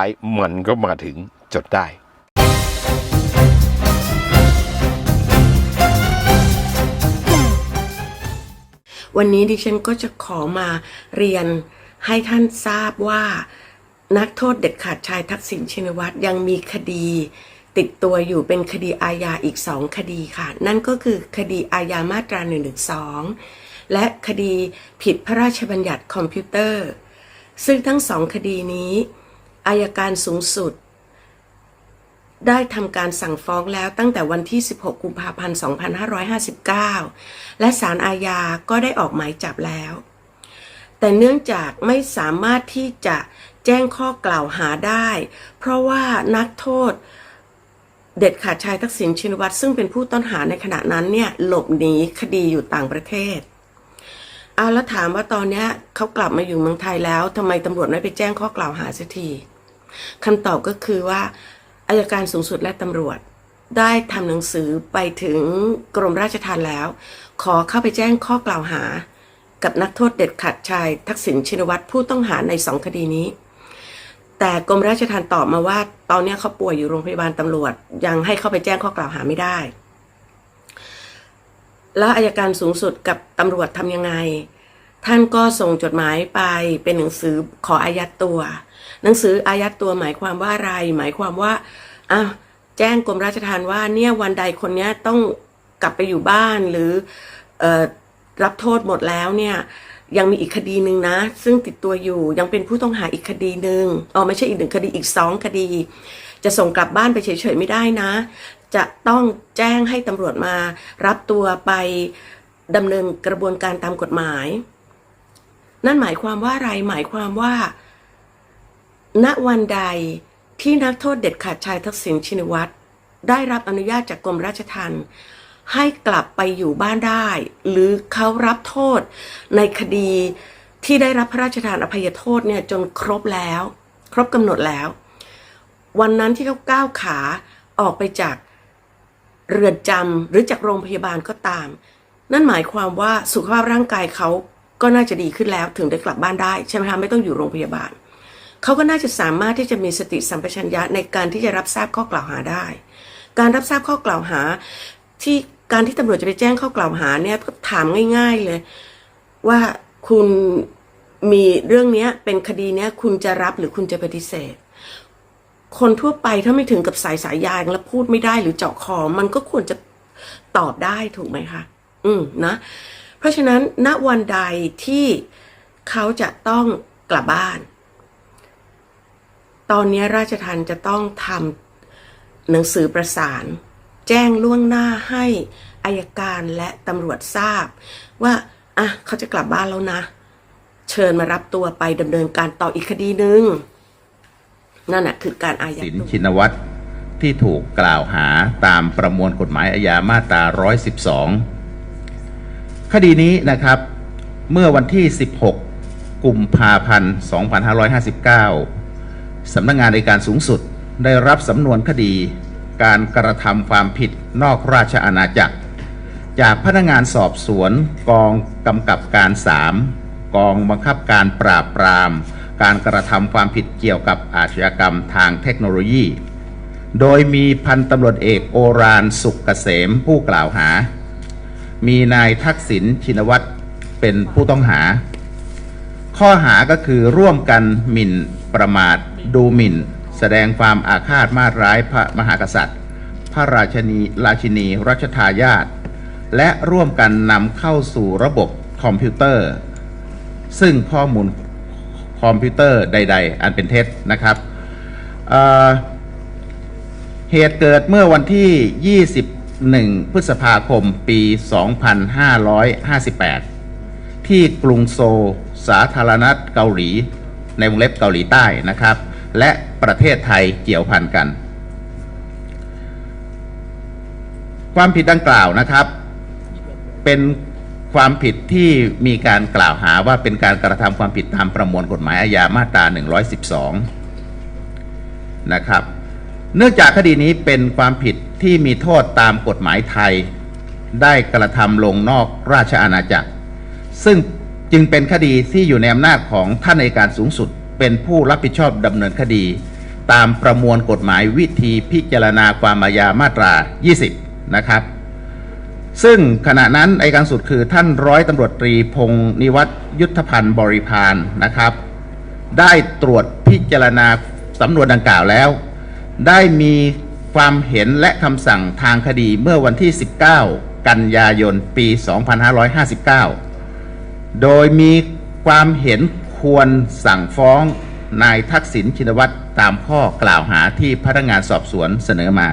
ไอ้มันก็มาถึงจดได้วันนี้ดิฉันก็จะขอมาเรียนให้ท่านทราบว่า นักโทษเด็ดขาดชายทักษิณชินวัตรยังมีคดี ติดตัวอยู่เป็นคดีอาญาอีกสองคดีค่ะ นั่นก็คือคดีอาญามาตรา1นึและคดีผิดพระราชบัญญัติคอมพิวเตอร์ ซึ่งทั้งสองคดีนี้ อายการสูงสุด ได้ทำการสั่งฟ้องแล้วตั้งแต่วันที่ 16 กุมภาพันธ์ 2559 และศาลอาญาก็ได้ออกหมายจับแล้ว แต่เนื่องจากไม่สามารถที่จะแจ้งข้อกล่าวหาได้ เพราะว่านักโทษเด็ดขาดชายทักษิณชินวัตรซึ่งเป็นผู้ต้องหาในขณะนั้นเนี่ยหลบหนีคดีอยู่ต่างประเทศเอาแล้วถามว่าตอนนี้เขากลับมาอยู่เมืองไทยแล้วทำไมตำรวจไม่ไปแจ้งข้อกล่าวหาสักที คำตอบก็คือว่าอายการสูงสุดและตำรวจ ได้ทำหนังสือไปถึงกรมราชทัณฑ์แล้ว ขอเข้าไปแจ้งข้อกล่าวหา กับนักโทษเด็ดขาดชาย ทักษิณชินวัตรผู้ต้องหาในสองคดีนี้ แต่กรมราชทัณฑ์ตอบมาว่า ตอนนี้เขาป่วยอยู่โรงพยาบาลตำรวจ ยังให้เข้าไปแจ้งข้อกล่าวหาไม่ได้ แล้วอายการสูงสุดกับตำรวจทำยังไง ท่านก็ส่งจดหมายไปเป็นหนังสือขออายัดตัว หนังสืออายัดตัวหมายความว่าอะไร หมายความว่าอ้าวแจ้งกรมราชทัณฑ์ว่าเนี่ยวันใดคนเนี้ยต้องกลับไปอยู่บ้านหรือเออรับโทษหมดแล้วเนี่ยยังมีอีกคดีหนึ่งนะ ซึ่งติดตัวอยู่ยังเป็นผู้ต้องหาอีกคดีหนึ่งอ๋อไม่ใช่อีกหนึ่งคดีอีกสองคดี จะส่งกลับบ้านไปเฉยๆไม่ได้นะ จะต้องแจ้งให้ตำรวจมารับตัวไปดำเนินกระบวนการตามกฎหมาย นั่นหมายความว่าอะไรหมายความว่า ณวันใดที่นักโทษเด็ดขาดชายทักษิณชินวัตรได้รับอนุญาตจากกรมราชทัณฑ์ให้กลับไปอยู่บ้านได้ หรือเขารับโทษในคดีที่ได้รับพระราชทานอภัยโทษเนี่ยจนครบแล้ว ครบกำหนดแล้ว วันนั้นที่เขาก้าวขาออกไปจากเรือนจำหรือจากโรงพยาบาลก็ตาม นั่นหมายความว่าสุขภาพร่างกายเขาก็น่าจะดีขึ้นแล้วถึงได้กลับบ้านได้ใช่ไหมคะไม่ต้องอยู่โรงพยาบาล เขาก็น่าจะสามารถที่จะมีสติสัมปชัญญะในการที่จะรับทราบข้อกล่าวหาได้ การรับทราบข้อกล่าวหา ที่การที่ตำรวจจะไปแจ้งข้อกล่าวหาเนี่ยก็ถามง่าย ๆเลย ว่าคุณมีเรื่องนี้เป็นคดีเนี้ยคุณจะรับหรือคุณจะปฏิเสธ คนทั่วไปถ้าไม่ถึงกับสายสายยางแล้วพูดไม่ได้หรือเจาะคอมันก็ควรจะตอบได้ถูกไหมคะ อืมนะ เพราะฉะนั้นณวันใดที่เขาจะต้องกลับบ้าน ตอนนี้ราชทันจะต้องทำหนังสือประสาน แจ้งล่วงหน้าให้อายการและตำรวจทราบ ว่าอะเขาจะกลับบ้านแล้วนะ เชิญมารับตัวไปดำเนินการต่ออีกคดีหนึ่งนั่นแหะคือการอายัดสินชินวัตรที่ถูกกล่าวหาตามประมวลกฎหมายอาญามาตรา 112 คดีนี้นะครับ เมื่อวันที่ 16 กุมภาพันธ์ 2559 สำนักงานในการสูงสุดได้รับสำนวนคดี การกระทำความผิดนอกราชอาณาจักร จากพนักงานสอบสวนกองกำกับการ 3 กองบังคับการปราบปราม การกระทำความผิดเกี่ยวกับอาชญากรรมทางเทคโนโลยี โดยมีพันตำรวจเอกโอรานสุกเกษมผู้กล่าวหา มีนายทักษิณชินวัตรเป็นผู้ต้องหา ข้อหาก็คือร่วมกันหมิ่นประมาท ดูหมิ่น แสดงความอาฆาตมาร้ายพระมหากษัตริย์ พระราชนีราชินีรัชทายาทและร่วมกันนำเข้าสู่ระบบคอมพิวเตอร์ ซึ่งข้อมูลคอมพิวเตอร์ใด ๆ อันเป็นเท็จนะครับเเหตุเกิดเมื่อวันที่ 21 พฤษภาคมปี 2558 ที่กรุงโซล สาธารณรัฐเกาหลี ในวงเล็บเกาหลีใต้นะครับ และประเทศไทยเกี่ยวพันกัน ความผิดดังกล่าวนะครับ เป็นความผิดที่มีการกล่าวหาว่าเป็นการกระทำความผิดตามประมวลกฎหมายอาญามาตรา 112 นะครับ เนื่องจากคดีนี้เป็นความผิดที่มีโทษตามกฎหมายไทย ได้กระทำลงนอกราชอาณาจักร ซึ่ง จึงเป็นคดีที่อยู่ในอำนาจของท่านในการสูงสุด เป็นผู้รับผิดชอบดำเนินคดี ตามประมวลกฎหมายวิธีพิจารณาความอาญามาตรา 20 นะครับ ซึ่งขณะนั้นอายการสุดคือท่านร้อยตำรวจตรีพงศ์นิวัฒน์ยุทธพันธ์บริพานนะครับ ได้ตรวจพิจารณาสำนวนดังกล่าวแล้ว ได้มีความเห็นและคำสั่งทางคดีเมื่อวันที่ 19 กันยายน ปี 2559 โดยมีความเห็นควรสั่งฟ้องนายทักษิณชินวัตรตามข้อกล่าวหาที่พนักงานสอบสวนเสนอมา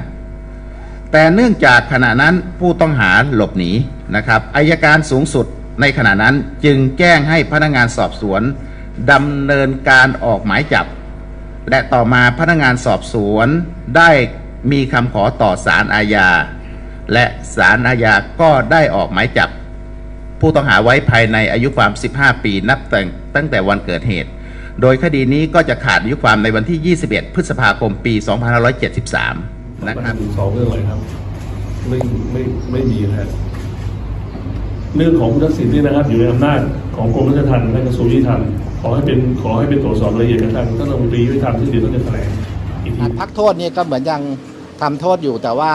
แต่เนื่องจากขณะนั้นผู้ต้องหาหลบหนีนะครับอายการสูงสุดในขณะนั้นจึงแจ้งให้พนักงานสอบสวนดำเนินการออกหมายจับ และต่อมาพนักงานสอบสวนได้มีคำขอต่อศาลอาญาและศาลอาญาก็ได้ออกหมายจับ ผู้ต้องหาไว้ภายในอายุความ 15 ปีนับแต่ตั้งแต่วันเกิดเหตุ โดยคดีนี้ก็จะขาดอายุความในวันที่ 21 พฤษภาคมปี 2573 นะครับสองเรื่องอะไรครับ ไม่ไม่ไม่มีนะครับเรื่องของคุณทักษิณนี่นะครับ อยู่ในอำนาจของกรมราชทัณฑ์และกระทรวงยุติธรรมขอให้เป็นขอให้เป็นตรวจสอบรายละเอียดกับทางท่านรัฐมนตรียุติธรรมที่เดี๋ยวท่านจะแถลงอีกทีพักโทษเนี่ยก็เหมือนยังทำโทษอยู่แต่ว่า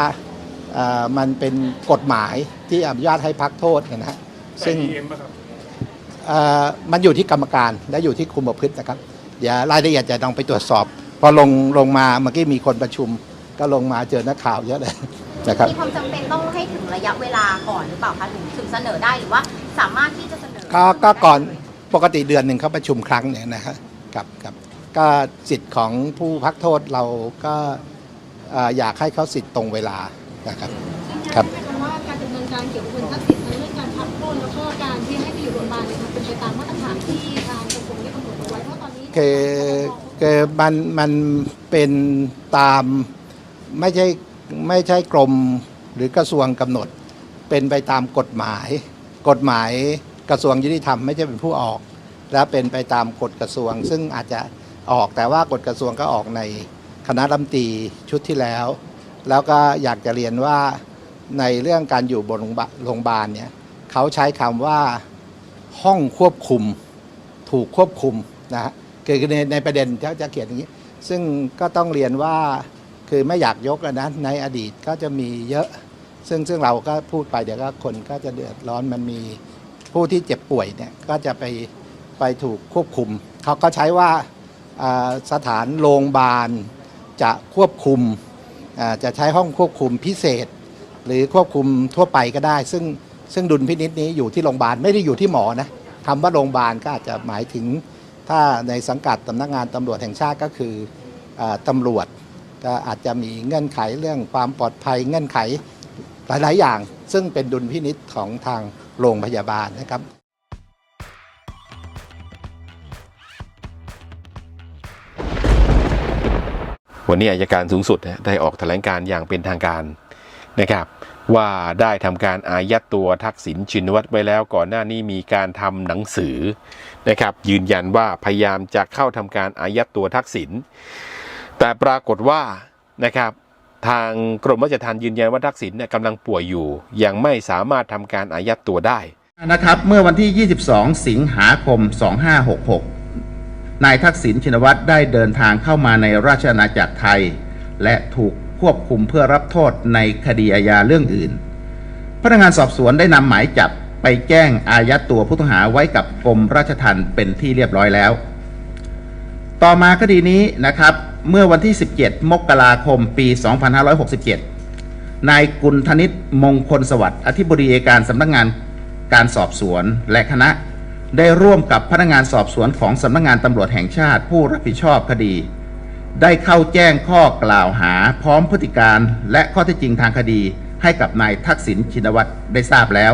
เอ่อมันเป็นกฎหมายที่อนุญาตให้พักโทษนะฮะ ซึ่งเอ่อมันอยู่ที่กรรมการและอยู่ที่คุมประพฤตินะครับ เดี๋ยวรายละเอียดจะต้องไปตรวจสอบ พอลงลงมาเมื่อกี้มีคนประชุม ก็ลงมาเจอนักข่าวเยอะเลยนะครับมีความจำเป็นต้องให้ถึงระยะเวลาก่อนหรือเปล่าคะถึงถึงเสนอได้หรือว่าสามารถที่จะเสนอก็ก็ก่อนปกติเดือนหนึ่งเขาประชุมครั้งเนี่ยนะครับครับครับก็สิทธิ์ของผู้พักโทษเราก็เอ่ออยากให้เขาสิทธิ์ตรงเวลานะครับครับยืนยันไหมะว่าการดำเนินการเกี่ยวกับคุณทักษิณ แล้วก็การที่ให้ไปอยู่โรงพยาบาลเนี่ยมันเป็นไปตามมาตรฐานที่ทางกระทรวงได้กำหนดเอาไว้เพราะตอนนี้คือคือมันมันเป็นตามไม่ใช่ไม่ใช่กรมหรือกระทรวงกำหนด เป็นไปตามกฎหมาย กฎหมายกระทรวงยุติธรรมไม่ใช่เป็นผู้ออก และเป็นไปตามกฎกระทรวง ซึ่งอาจจะออกแต่ว่ากฎกระทรวงก็ออกในคณะรัฐมนตรีชุดที่แล้ว แล้วก็อยากจะเรียนว่าในเรื่องการอยู่บนโรงพยาบาลโรงพยาบาลเนี่ย เขาใช้คำว่าห้องควบคุมถูกควบคุมนะฮะคือในในประเด็นเขาจะเขียนอย่างนี้ ซึ่งก็ต้องเรียนว่าคือไม่อยากยกนะในอดีตก็จะมีเยอะ ซึ่งซึ่งเราก็พูดไปเดี๋ยวก็คนก็จะเดือดร้อนมันมีผู้ที่เจ็บป่วยเนี่ยก็จะไปไปถูกควบคุม เขาก็ใช้ว่าสถานโรงพยาบาลจะควบคุมจะใช้ห้องควบคุมพิเศษ หรือควบคุมทั่วไปก็ได้ ซึ่ง ซึ่งดุลพินิษนี้อยู่ที่โรงพยาบาลไม่ได้อยู่ที่หมอนะคำว่าโรงพยาบาลก็อาจจะหมายถึงถ้าในสังกัดสำนักงานตำรวจแห่งชาติก็คืออาตำรวจก็อาจจะมีเงื่อนไขเรื่องความปลอดภัยเงื่อนไขหลาย ๆ อย่าง ซึ่งเป็นดุลพินิษของทางโรงพยาบาลนะครับวันนี้อายการสูงสุดได้ออกแถลงการ์อย่างเป็นทางการนะครับ ว่าได้ทำการอายัดตัวทักษิณชินวัตรไว้แล้วก่อนหน้านี้มีการทำหนังสือนะครับยืนยันว่าพยายามจะเข้าทำการอายัดตัวทักษิณแต่ปรากฏว่านะครับทางกรมราชทัณฑ์ยืนยันว่าทักษิณเนี่ยกำลังป่วยอยู่ ยังไม่สามารถทำการอายัดตัวได้นะครับเมื่อวันที่ 22 สิงหาคม 2566 นายทักษิณชินวัตรได้เดินทางเข้ามาในราชอาณาจักรไทย และถูก ควบคุมเพื่อรับโทษในคดีอาญาเรื่องอื่น พนักงานสอบสวนได้นำหมายจับไปแจ้งอายัดตัวผู้ต้องหาไว้กับกรมราชทัณฑ์เป็นที่เรียบร้อยแล้ว ต่อมาคดีนี้นะครับ เมื่อวันที่ 17 มกราคม ปี 2567 นายกุลธนิตมงคลสวัสดิ์อธิบดีอัยการสำนักงานการสอบสวนและคณะได้ร่วมกับพนักงานสอบสวนของสำนักงานตำรวจแห่งชาติผู้รับผิดชอบคดี ได้เข้าแจ้งข้อกล่าวหาพร้อมพฤติการและข้อเท็จจริงทางคดีให้กับนายทักษิณชินวัตรได้ทราบแล้ว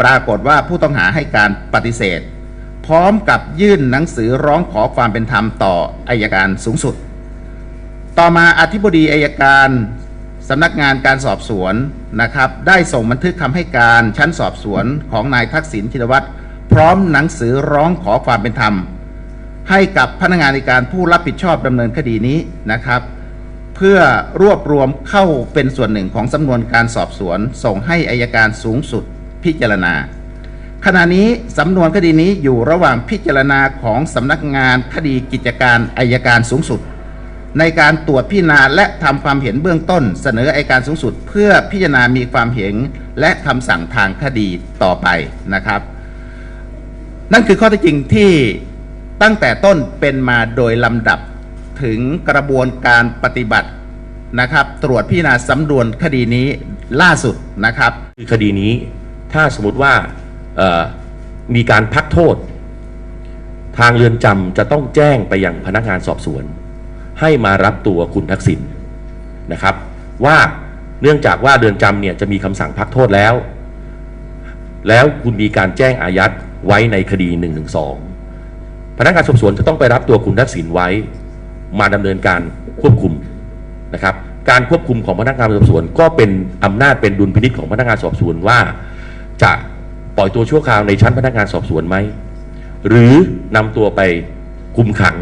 ปรากฏว่าผู้ต้องหาให้การปฏิเสธ พร้อมกับยื่นหนังสือร้องขอความเป็นธรรมต่ออายการสูงสุด ต่อมาอธิบดีอายการสำนักงานการสอบสวนนะครับ ได้ส่งบันทึกคำให้การชั้นสอบสวนของนายทักษิณชินวัตรพร้อมหนังสือร้องขอความเป็นธรรม ให้กับพนักงานในการผู้รับผิดชอบดำเนินคดีนี้นะครับ เพื่อรวบรวมเข้าเป็นส่วนหนึ่งของสำนวนการสอบสวน ส่งให้อายการสูงสุดพิจารณา ขณะนี้สำนวนคดีนี้อยู่ระหว่างพิจารณาของสำนักงานคดีกิจการอายการสูงสุด ในการตรวจพิจารณาและทำความเห็นเบื้องต้น เสนออัยการสูงสุด เพื่อพิจารณามีความเห็นและคำสั่งทางคดีต่อไปนะครับ นั่นคือข้อเท็จจริงที่ ตั้งแต่ต้นเป็นมาโดยลำดับถึงกระบวนการปฏิบัตินะครับ ตรวจพิจารณาสำนวนคดีนี้ล่าสุดนะครับคือคดีนี้ถ้าสมมติว่ามีการพักโทษ ทางเรือนจำจะต้องแจ้งไปยังพนักงานสอบสวน ให้มารับตัวคุณทักษิณนะครับ ว่าเนื่องจากว่าเรือนจำเนี่ยจะมีคำสั่งพักโทษแล้ว แล้วคุณมีการแจ้งอายัดไว้ในคดี1นึ พนักงานสอบสวนจะต้องไปรับตัวคุณทักษิณไว้ มาดำเนินการควบคุมนะครับ การควบคุมของพนักงานสอบสวน ก็เป็นอำนาจเป็นดุลพินิจของพนักงานสอบสวนว่า จะปล่อยตัวชั่วคราวในชั้นพนักงานสอบสวนไหมหรือนำตัวไปคุมขัง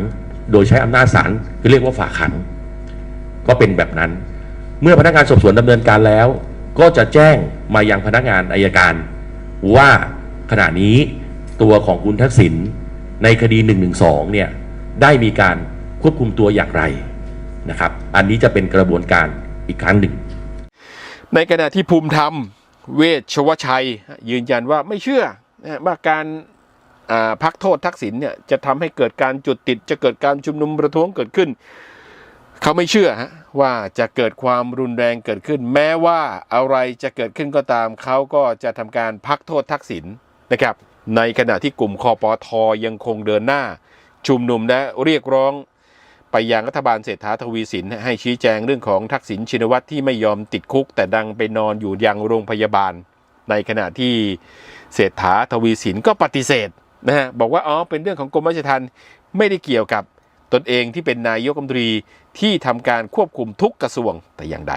โดยใช้อำนาจศาลคือเรียกว่าฝากขัง ก็เป็นแบบนั้น เมื่อพนักงานสอบสวนดำเนินการแล้ว ก็จะแจ้งมายังพนักงานอายการ ว่าขณะนี้ตัวของคุณทักษิณ ในคดี1นึเนี่ยได้มีการควบคุมตัวอย่างไรนะครับ อันนี้จะเป็นกระบวนการอีกครั้งหนึ่ง ในขณะที่ภูมิธรรมเวชชวชัย ยืนยันว่าไม่เชื่อว่าการพักโทษทักษิณเนี่ยจะทำให้เกิดการจุดติด จะเกิดการชุมนุมประท้วงเกิดขึ้น เขาไม่เชื่อฮะว่าจะเกิดความรุนแรงเกิดขึ้น แม้ว่าอะไรจะเกิดขึ้นก็ตาม เขาก็จะทำการพักโทษทักษิณนะครับ ในขณะที่กลุ่มคอปอทยังคงเดินหน้า ชุมนุมและเรียกร้อง ไปยังรัฐบาลเศรษฐาทวีสินให้ชี้แจงเรื่องของทักษิณชินวัตรที่ไม่ยอมติดคุก แต่ดังไปนอนอยู่ยังโรงพยาบาล ในขณะที่เศรษฐาทวีสินก็ปฏิเสธนะฮะบอกว่าอ๋อเป็นเรื่องของกรมราชทัณฑ์ไม่ได้เกี่ยวกับตนเองที่เป็นนายกรัฐมนตรีที่ทำการควบคุมทุกกระทรวงแต่อย่างใด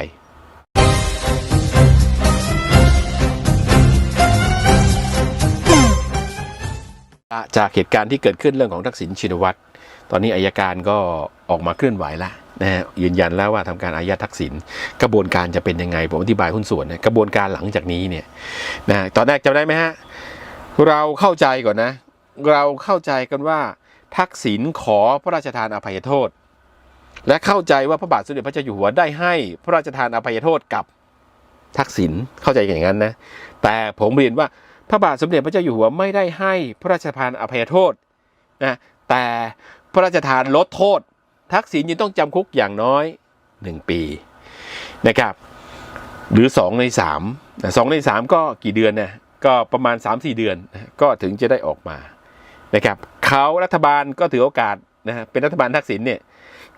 จากเหตุการณ์ที่เกิดขึ้นเรื่องของทักษิณชินวัตร ตอนนี้อายการก็ออกมาเคลื่อนไหวแล้วนะฮะยืนยันแล้วว่าทำการอายัดทักษิณกระบวนการจะเป็นยังไง ผมอธิบายหุ้นส่วนนะกระบวนการหลังจากนี้เนี่ยนะตอนแรกจำได้ไหมฮะ เราเข้าใจก่อนนะ เราเข้าใจกันว่าทักษิณขอพระราชทานอภัยโทษ และเข้าใจว่าพระบาทสมเด็จพระเจ้าอยู่หัวได้ให้พระราชทานอภัยโทษกับทักษิณเข้าใจอย่างนั้นนะ แต่ผมเรียนว่า พระบาทสมเด็จพระเจ้าอยู่หัวไม่ได้ให้พระราชทานอภัยโทษนะแต่พระราชทานลดโทษ ทักษิณยังต้องจำคุกอย่างน้อย 1 ปีนะครับหรือ 2 ใน3นะสองใน 3 ก็กี่เดือนนะก็ประมาณ 3-4 เดือนนะก็ถึงจะได้ออกมานะครับเขารัฐบาลก็ถือโอกาสนะฮะเป็นรัฐบาลทักษิณเนี่ย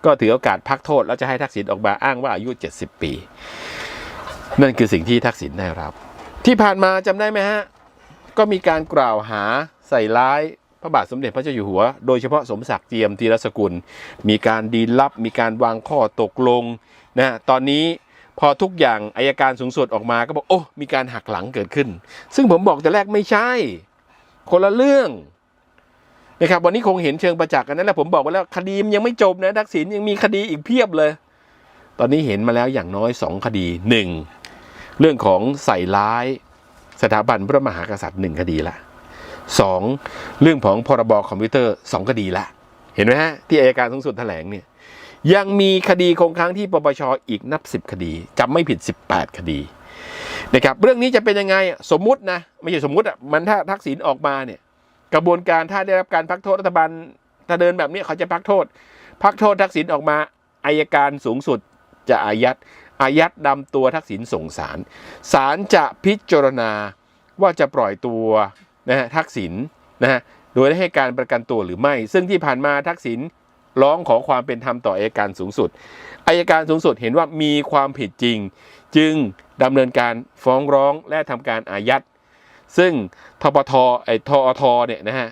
ก็ถือโอกาสพักโทษ แล้วจะให้ทักษิณออกมาอ้างว่าอายุ 70 ปี นั่นคือสิ่งที่ทักษิณได้รับ ที่ผ่านมาจำได้ไหมฮะ ก็มีการกล่าวหาใส่ร้ายพระบาทสมเด็จพระเจ้าอยู่หัว โดยเฉพาะสมศักดิ์เจียมธีรสกุล มีการดีลลับ มีการวางข้อตกลงนะตอนนี้พอทุกอย่างอายการสูงสุดออกมาก็บอกโอ้ มีการหักหลังเกิดขึ้น ซึ่งผมบอกแต่แรกไม่ใช่ คนละเรื่องนะครับวันนี้คงเห็นเชิงประจักษ์กันนั่นแหละผมบอกไปแล้วคดีมันยังไม่จบนะทักษิณยังมีคดีอีกเพียบเลย ตอนนี้เห็นมาแล้วอย่างน้อยสองคดีหนึ่งเรื่องของใส่ร้าย สถาบันพระมหากษัตริย์หนึ่งคดีละสองเรื่องของพรบคอมพิวเตอร์สองคดีละ เห็นไหมฮะ ที่อายการสูงสุดแถลงเนี่ยยังมีคดีคงค้างที่ปปชอีกนับสิบคดีจำไม่ผิด 18 คดีนะครับเรื่องนี้จะเป็นยังไงสมมุตินะไม่ใช่สมมุติอะมันถ้าทักษิณออกมาเนี่ยกระบวนการถ้าได้รับการพักโทษรัฐบาลถ้าเดินแบบนี้เขาจะพักโทษ พักโทษทักษิณออกมาอายการสูงสุดจะอายัด อายัดนำตัวทักษิณส่งศาลศาลจะพิจารณาว่าจะปล่อยตัวนะฮะทักษิณนะฮะโดยได้ให้การประกันตัวหรือไม่ ซึ่งที่ผ่านมาทักษิณร้องขอความเป็นธรรมต่ออายการสูงสุดอายการสูงสุดเห็นว่ามีความผิดจริง จึงดำเนินการฟ้องร้องและทำการอายัดซึ่งทปทไอทอทเนี่ยนะฮะ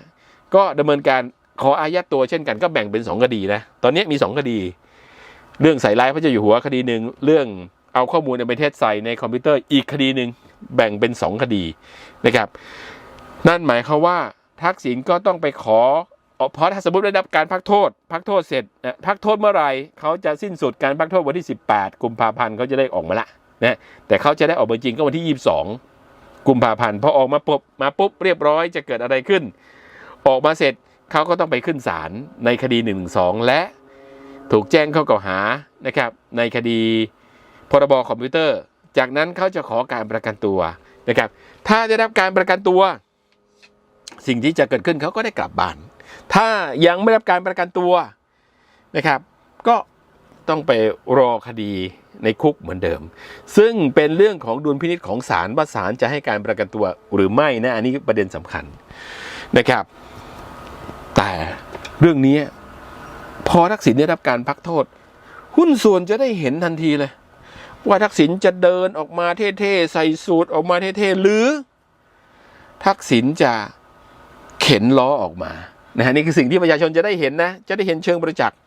ก็ดำเนินการขออายัดตัวเช่นกันก็แบ่งเป็น 2 คดีนะ ตอนนี้มี 2 คดี เรื่องใส่ร้ายพระเจ้าอยู่หัวคดีหนึ่งเรื่องเอาข้อมูลในประเทศใส่ในคอมพิวเตอร์อีกคดีหนึ่งแบ่งเป็น2คดีนะครับ นั่นหมายความว่าทักษิณก็ต้องไปขอเพราะถ้าสมมติได้รับการพักโทษ พักโทษเสร็จพักโทษเมื่อไหร่เขาจะสิ้นสุดการพักโทษวันที่ 18 กุมภาพันธ์เขาจะได้ออกมาละนะแต่เขาจะได้ออกมาจริงก็วันที่ 22 กุมภาพันธ์พอออกมาปุ๊บมาปุ๊บเรียบร้อยจะเกิดอะไรขึ้น ออกมาเสร็จเขาก็ต้องไปขึ้นศาลในคดี1นึและ ถูกแจ้งข้อกล่าวหานะครับในคดีพรบคอมพิวเตอร์ จากนั้นเขาจะขอการประกันตัวนะครับ ถ้าได้รับการประกันตัว สิ่งที่จะเกิดขึ้นเขาก็ได้กลับบ้าน ถ้ายังไม่รับการประกันตัวนะครับ ก็ต้องไปรอคดีในคุกเหมือนเดิม ซึ่งเป็นเรื่องของดุลพินิจของศาลว่าศาลจะให้การประกันตัวหรือไม่นะอันนี้ประเด็นสำคัญนะครับ แต่เรื่องนี้ พอทักษิณได้รับการพักโทษ หุ้นส่วนจะได้เห็นทันทีเลย ว่าทักษิณจะเดินออกมาเท่ๆใส่สูตรออกมาเท่ๆหรือ ทักษิณจะเข็นล้อออกมานะฮะนี่คือสิ่งที่ประชาชนจะได้เห็นนะ จะได้เห็นเชิงประจักษ์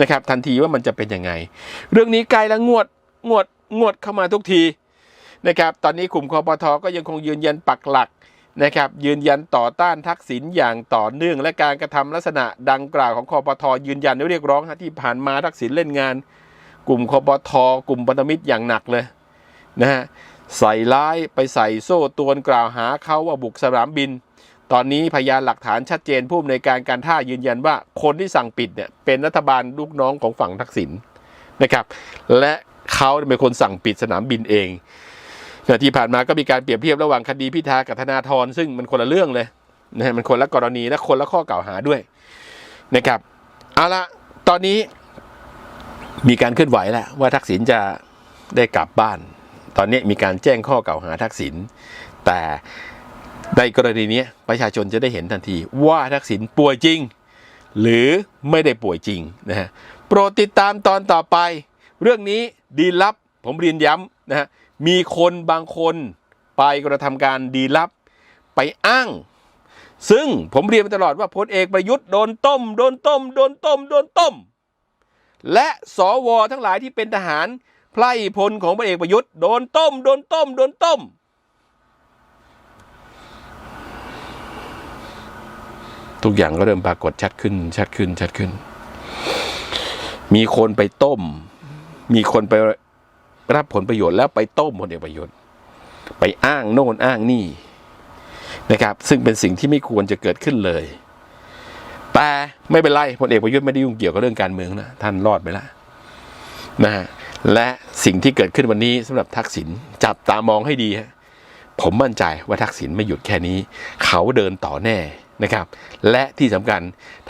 นะครับ ทันทีว่ามันจะเป็นยังไง เรื่องนี้ใกลแล้วงวดงวดงวดเข้ามาทุกทีนะครับ ตอนนี้กลุ่มคอปทอก็ยังคงยืนยันปักหลัก นะครับยืนยันต่อต้านทักษิณอย่างต่อเนื่อง และการกระทำลักษณะดังกล่าวของคอปทอยืนยันเรียกร้องฮะที่ผ่านมาทักษิณเล่นงาน กลุ่มคอปทอกลุ่มพันธมิตรอย่างหนักเลยนะฮะใส่ร้ายไปใส่โซ่ตรวนกล่าวหาเขาว่าบุกสนามบิน ตอนนี้พยานหลักฐานชัดเจนผู้อำนวยการการท่ายืนยันว่าคนที่สั่งปิดเนี่ยเป็นรัฐบาลลูกน้องของฝั่งทักษิณนะครับ และเขาเป็นคนสั่งปิดสนามบินเอง ที่ผ่านมาก็มีการเปรียบเทียบระหว่างคดีพิธากับธนาธรซึ่งมันคนละเรื่องเลยนะฮะมันคนละกรณีและคนละข้อกล่าวหาด้วยนะครับเอาละตอนนี้มีการเคลื่อนไหวแล้วว่าทักษิณจะได้กลับบ้าน ตอนนี้มีการแจ้งข้อกล่าวหาทักษิณแต่ในกรณีนี้ประชาชนจะได้เห็นทันที ว่าทักษิณป่วยจริง หรือไม่ได้ป่วยจริงนะฮะโปรดติดตามตอนต่อไป เรื่องนี้ดีลับผมเรียนย้ำนะฮะ มีคนบางคนไปกระทำการดีลับไปอ้าง ซึ่งผมเรียนมาตลอดว่าพลเอกประยุทธ์โดนต้ม โดนต้ม โดนต้ม โดนต้ม และสวทั้งหลายที่เป็นทหารไพร่พลของพลเอกประยุทธ์โดนต้ม โดนต้ม โดนต้ม ทุกอย่างก็เริ่มปรากฏชัดขึ้น ชัดขึ้น ชัดขึ้น มีคนไปต้ม มีคนไป รับผลประโยชน์แล้วไปต้มพลเอกประยุทธ์ไปอ้างโน่นอ้างนี่นะครับ ซึ่งเป็นสิ่งที่ไม่ควรจะเกิดขึ้นเลย แต่ไม่เป็นไรพลเอกประยุทธ์ไม่ได้ยุ่งเกี่ยวกับเรื่องการเมืองนะท่านรอดไปแล้วนะฮะและสิ่งที่เกิดขึ้นวันนี้สำหรับทักษิณจับตามองให้ดีฮะผมมั่นใจว่าทักษิณไม่หยุดแค่นี้ เขาเดินต่อแน่นะครับ และที่สำคัญ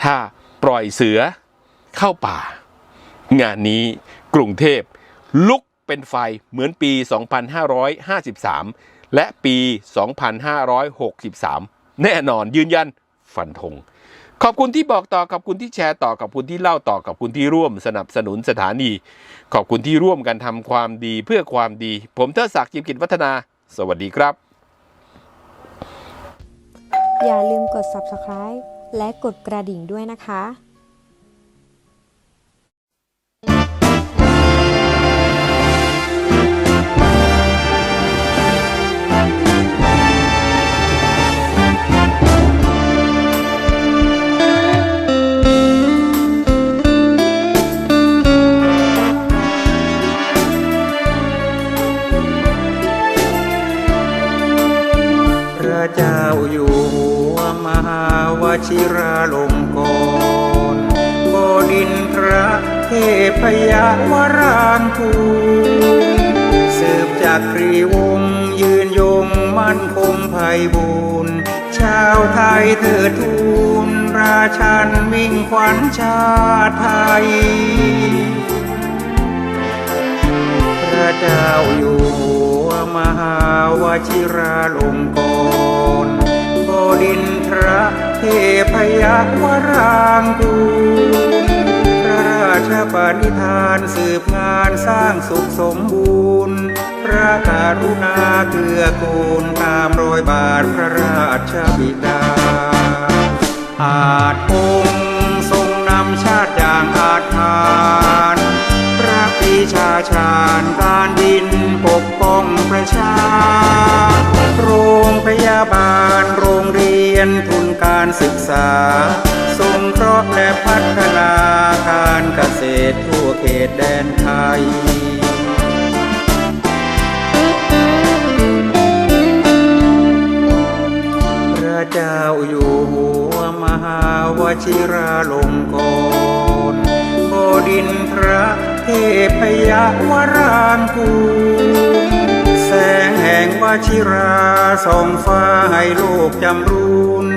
ถ้าปล่อยเสือเข้าป่า งานนี้กรุงเทพลุก เป็นไฟเหมือนปี 2553 และปี 2563 แน่นอนยืนยันฟันธงขอบคุณที่บอกต่อขอบคุณที่แชร์ต่อขอบคุณที่เล่าต่อขอบคุณที่ร่วมสนับสนุนสถานี ขอบคุณที่ร่วมกันทำความดีเพื่อความดี ผมเทิดศักดิ์จิมกิจวัฒนา สวัสดีครับ อย่าลืมกด subscribe และกดกระดิ่งด้วยนะคะันคงไพบูรณ์ชาวไทยเถิดทูลราชันมิ่งขวัญชาติไทย พระเจ้าอยู่หัวมหาวชิราลงกรณ์บดินทระเทพยวรางกูล ชปณิธานสืบงานสร้างสุขสมบูรณ์ พระกรุณาเกื้อกูลตามรอยบาทพระราชบิดา อาจองค์ทรงนำชาติอย่างอาจทานพระปีชาชาญการดินปกป้องประชา โรงพยาบาลโรงเรียนทุนการศึกษา ทรงเคราะห์และพัฒนา ษทั่วเขตแดนไทยพระเจ้าอยู่หัวมหาวชิราลงกรบดินพระเทพยวรางกูแสงแห่งวชิราส่องฟ้าให้โลกจำรูน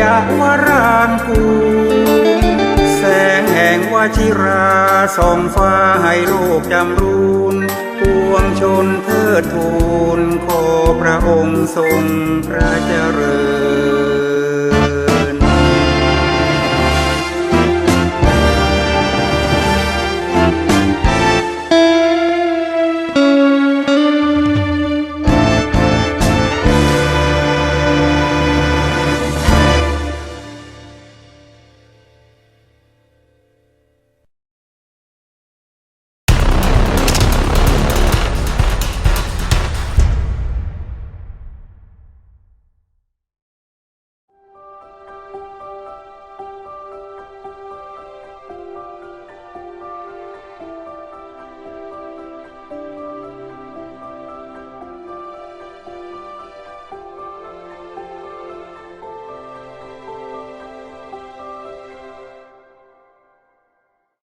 ยาวรางกูแสงแห่งวชิราส่องฟ้าให้โลกจำรูนปวงชนเทิดทูนขอพระองค์ทรงพระเจริญ